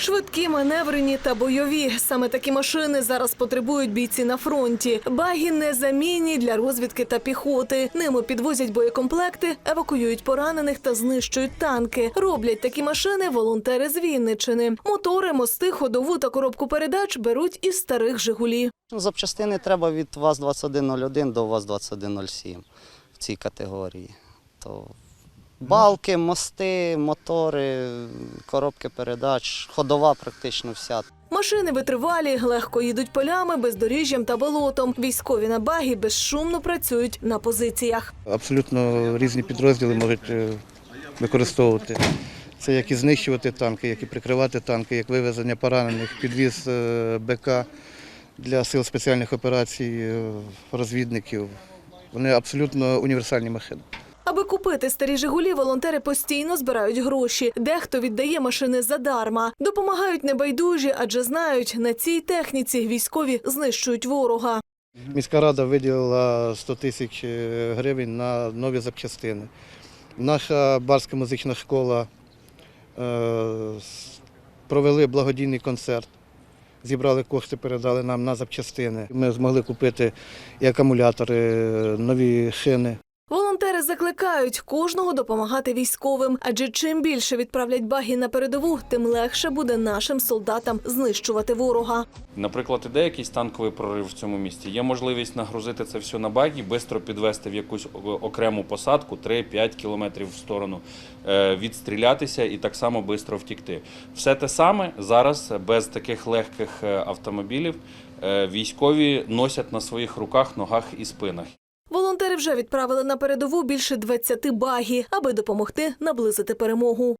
Швидкі, маневрені та бойові. Саме такі машини зараз потребують бійці на фронті. Багі незамінні для розвідки та піхоти. Ними підвозять боєкомплекти, евакуюють поранених та знищують танки. Роблять такі машини волонтери з Вінничини. Мотори, мости, ходову та коробку передач беруть із старих Жигулі. Запчастини треба від ВАЗ-2101 до ВАЗ-2107 в цій категорії. Балки, мости, мотори, коробки передач, ходова практично вся. Машини витривалі, легко їдуть полями, бездоріжжям та болотом. Військові на багі безшумно працюють на позиціях. Абсолютно різні підрозділи можуть е, використовувати. Це як і знищувати танки, як і прикривати танки, як вивезення поранених, підвіз е, БК для сил спеціальних операцій, е, розвідників. Вони абсолютно універсальні машини. Аби купити старі Жигулі, волонтери постійно збирають гроші. Дехто віддає машини задарма. Допомагають небайдужі, адже знають, на цій техніці військові знищують ворога. Міська рада виділила 100 тисяч е, гривень на нові запчастини. Наша барська музична школа е, провели благодійний концерт. Зібрали кошти, передали нам на запчастини. Ми змогли купити і акумулятори, е, нові шини. Волонтери закликають кожного допомагати військовим, адже чим більше відправлять багі на передову, тим легше буде нашим солдатам знищувати ворога. Наприклад, іде якийсь танковий прорив в цьому місті. Є можливість нагрузити це все на багі, швидко підвести в якусь окрему посадку 3-5 кілометрів в сторону, е, відстрілятися і так само швидко втікти. Все те саме зараз без таких легких е, автомобілів е, військові носять на своїх руках, ногах і спинах. Волонтери вже відправили на передову більше 20 багі, аби допомогти наблизити перемогу.